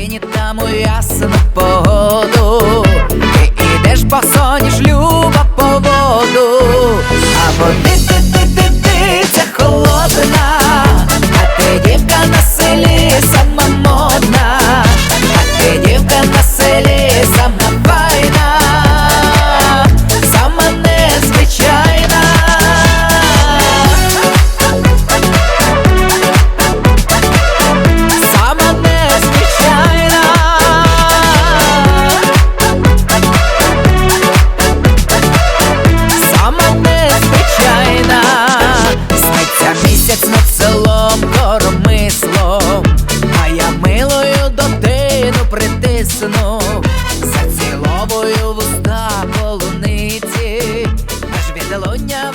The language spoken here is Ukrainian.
сині та ясну погоду, ти ідеш босоніж люба по воду, а. За ціловою вуста полуниці, аж від луння